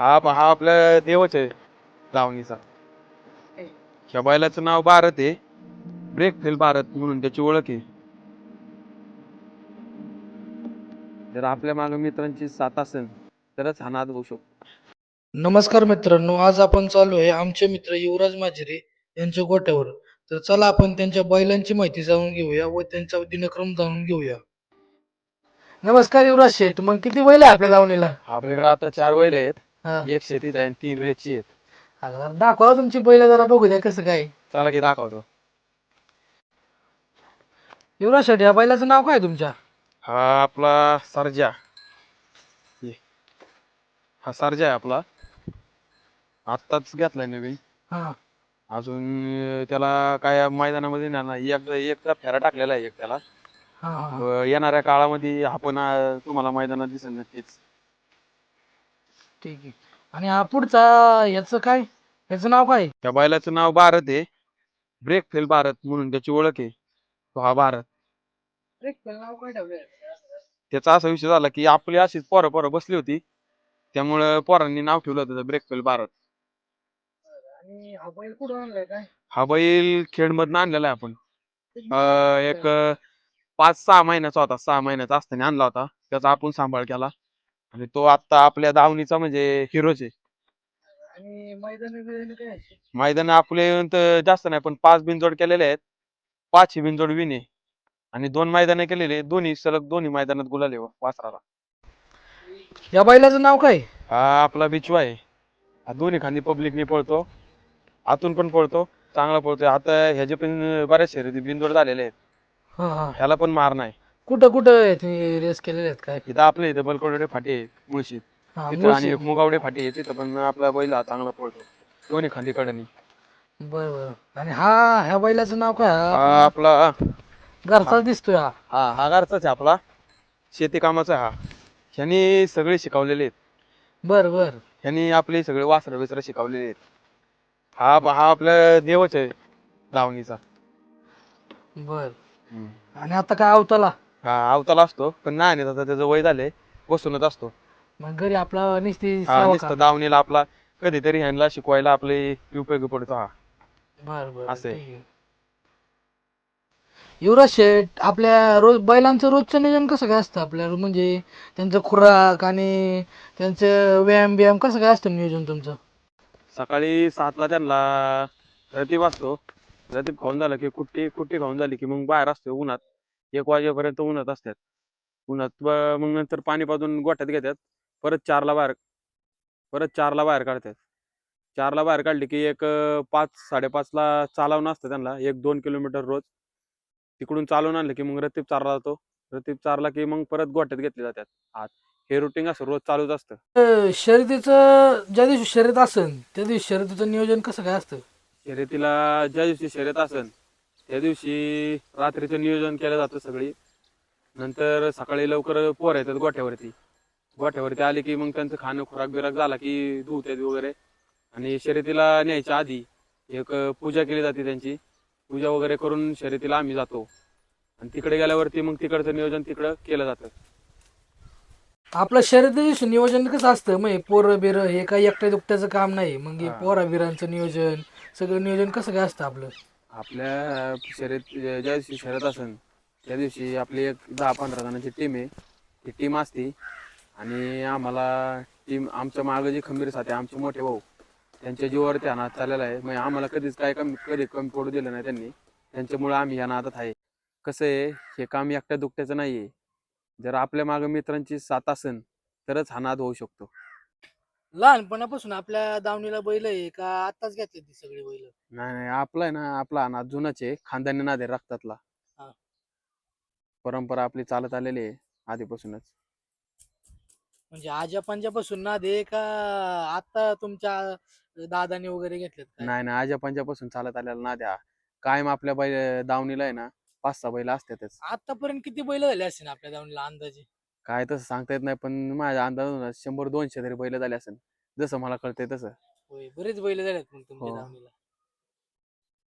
हा हा आपल्या देवच आहे लावणीचा. ह्या बैलाचं नाव भारत आहे. ब्रेक फेल भारत म्हणून त्याची ओळख आहे. जर आपल्या मागे मित्रांची साथ असेल तरच हा नाद होऊ शकतो. नमस्कार मित्रांनो आज आपण चालू आहे आमचे मित्र युवराज माजिरे यांच्या गोट्यावर. तर चला आपण त्यांच्या बैलांची माहिती जाणून घेऊया व त्यांचा दिनक्रम जाणून घेऊया. नमस्कार युवराज शेठ मग किती बैल आहे आपल्या दावणीला आपल्याकडे आता चार बैल आहेत. हा. एक शेतीत आहे आणि तीन रेची आहेत. आता दाखवा तुमची बैल जरा बघू द्या कसं काय. चला की दाखवतो. युवराज शेठ या बैलाचं नाव काय तुमच्या? हा आपला सर्जा. ये. हा सर्जा आहे आपला. आत्ताच घेतलाय नवीन. हा. अजून अं, त्याला काय मैदानामध्ये ना ना एक फेरा टाकलेला आहे एक त्याला. हा हा, हा. अं, येणाऱ्या काळामध्ये आपण अं, तुम्हाला मैदानात दिसेल नक्कीच. ठीक आहे आणि हा पुढचा याचं काय? याचं नाव काय? त्या बैलाचं नाव भारत आहे. ब्रेक फेल भारत म्हणून त्याची ओळख आहे. तो हा भारत. नाव काय त्याचा असा विषय झाला की आपली अशीच पोरं पोरं बसली होती. त्यामुळं पोरांनी नाव ठेवलं होतं ब्रेक फेल भारत. आणि हा बैल कुठून आणलाय काय? हा बैल खेडमधनं आणलेला आहे आपण. अं, एक अं, पाच सहा महिन्याचा होता. सहा महिन्याचा असताना आणला होता. त्याचा आपण सांभाळ केला. आणि तो आता आपल्या दावणीचा म्हणजे हिरोच आहे. आणि मैदान बिदान काय मैदान आपले तर जास्त नाही पण पाच बिनजोड केलेले आहेत. पाच ही बिनजोड विन आणि दोन मैदान केलेले दोन्ही सलग दोन्ही मैदानात गुलाले वासराला. या बैलाचं नाव काय? हा आपला बिचवा आहे. हा दोन्ही खांदी पब्लिकने पळतो. आतून पण पळतो. चांगला पळतोय. आता ह्याचे पण बऱ्याच शर्यती बिनजोड झालेले आहेत. हा हा. ह्याला पण मार नाही. कुठं कुठं तुम्ही रेस केलेले आहेत काय? इथं आपल्या इथं बलकोडे फाटे हा, तिथं आणि मुळशी. एक मुगावडे फाटे आहे तिथं पण आपला बैल हा चांगला पळतो. दोन्ही खांदी कडनी बर बर. आणि हा ह्या बैलाचं नाव काय? हा हा आपला घरचाच दिसतोय हा. हा हा घरचाच आहे आपला. शेती कामाचा आहे हा. ह्यांनी सगळे शिकवलेले आहेत. बर बर. ह्यांनी आपले सगळे वासरं बिसरं शिकवलेले आहेत. हा हा आपला देवच आहे लावणीचा बर. आणि आता काय अवताला? हा अवताला असतो पण नाही आता त्याचं वय झालंय बसूनच असतो मग घरी आपला निस्ती हा? दावणीला आपला कधीतरी ह्यांना शिकवायला आपले उपयोगी पडतो हा बर बर असं आहे. ठीक आहे. युवराज शेठ आपल्या रोज बैलांचं रोजचं नियोजन कसं काय असतं आपल्या म्हणजे त्यांचं खुराक आणि त्यांचं व्यायाम बियाम कसं काय असतं नियोजन तुमचं सकाळी सातला त्यांना रतीब असतो रतीब खाऊन झालं की कुट्टी कुट्टी खाऊन झाली की मग बाहेर असतो उन्हात एक वाजेपर्यंत उन्हात असतात. उन्हात मग नंतर पाणी पाजून गोठ्यात घेतात. परत चारला बाहेर परत चारला बाहेर काढतात. चारला बाहेर काढली की एक पाच साडेपाचला चालवणं असतं त्यांना. एक दोन किलोमीटर रोज. तिकडून चालवून आणलं की मग रतीब चारला जातो. रतीब चारला की मग परत गोठ्यात घेतले जातात. आत हे रुटीन असं रोज चालूच असतं. शर्यतीचं ज्या दिवशी शर्यत असेल त्या दिवशी शर्यतीचं नियोजन कसं काय असतं? शर्यतीला ज्या दिवशी शर्यत असेल त्या दिवशी रात्रीचं नियोजन केलं जातं सगळी. नंतर सकाळी लवकर पोर येतात गोठ्यावरती. गोठ्यावरती आले की मग त्यांचं खाणं खुराक बिराक झाला की धुतात वगैरे. आणि शर्यतीला न्यायच्या आधी एक पूजा केली जाते त्यांची. पूजा वगैरे करून शर्यतीला आम्ही जातो. आणि तिकडे गेल्यावरती मग तिकडचं नियोजन तिकडं केलं जातं. आपलं शर्यती दिवशी नियोजन कसं असतं? मग पोरं बिरं हे काही एकट्या दुकट्याचं काम नाही. मग. पोरा बिरांचं नियोजन सगळं नियोजन कसं काय असतं आपलं? आपल्या शर्यत ज्या दिवशी शर्यत असेल त्या दिवशी आपली एक दहा पंधरा जणांची टीम आहे. ती टीम असते. आणि आम्हाला टीम आमच्या मागं जे खंबीर साथे आमचे मोठे भाऊ त्यांच्या जीवावर हा नाद चाललेला आहे. म्हणजे आम्हाला कधीच काय कमी कधी कमी पडू दिलं नाही त्यांनी. त्यांच्यामुळे आम्ही या नादात आहे. कसं आहे हे काम एकट्या दुकट्याचं नाही आहे जर आपल्या मागं मित्रांची साथ असेल तरच हा नाद होऊ शकतो. लहानपणापासून आपल्या दावणीला बैल आहे का आताच घेतली ती सगळी बैल नाही नाही आपला आहे ना आपला नाद जुनाच आहे खानदानी नाद आहे रक्तातला हा. परंपरा आपली चालत आलेली आहे आधीपासूनच म्हणजे आजा पंजापासून ना दे का आता तुमच्या दादाने वगैरे घेतलेत काय? नाही नाही आजा पंजापासून चालत आलेला नाद आहे हा. कायम आपल्या बैल दावणीला आहे ना पाच सहा बैल असतातच आतापर्यंत किती बैल झाले असतील आपल्या दावणीला अंदाजे काय तसं सांगता येत नाही पण माझ्या अंदाजानं शंभर दोनशे तरी बैल झाले असेल. जसं मला कळतंय तसं. होय बरेच बैल झालेत मग तुमच्या हो.